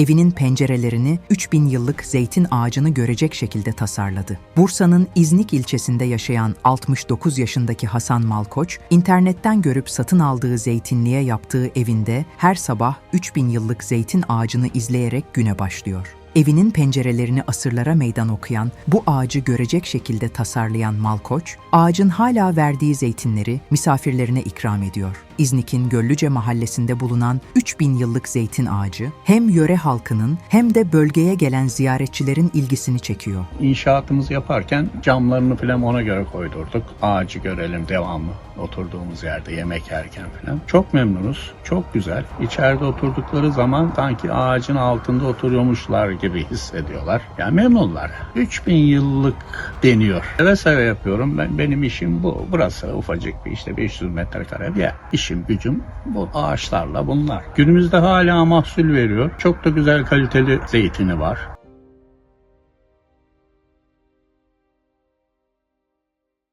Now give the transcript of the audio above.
evinin pencerelerini 3000 yıllık zeytin ağacını görecek şekilde tasarladı. Bursa'nın İznik ilçesinde yaşayan 69 yaşındaki Hasan Malkoç, internetten görüp satın aldığı zeytinliğe yaptığı evinde her sabah 3000 yıllık zeytin ağacını izleyerek güne başlıyor. Evinin pencerelerini asırlara meydan okuyan, bu ağacı görecek şekilde tasarlayan Malkoç, ağacın hala verdiği zeytinleri misafirlerine ikram ediyor. İznik'in Göllüce mahallesinde bulunan 3000 yıllık zeytin ağacı, hem yöre halkının hem de bölgeye gelen ziyaretçilerin ilgisini çekiyor. İnşaatımızı yaparken camlarını falan ona göre koydurduk. Ağacı görelim devamlı oturduğumuz yerde yemek yerken falan. Çok memnunuz. Çok güzel. İçeride oturdukları zaman sanki ağacın altında oturuyormuşlar gibi hissediyorlar. Yani memnunlar. 3000 yıllık deniyor. Seve seve yapıyorum. Ben, benim işim bu. Burası ufacık bir işte 500 metrekare bir yer. İşim gücüm bu ağaçlarla bunlar. Günümüzde hala mahsul veriyor. Çok da güzel kaliteli zeytini var.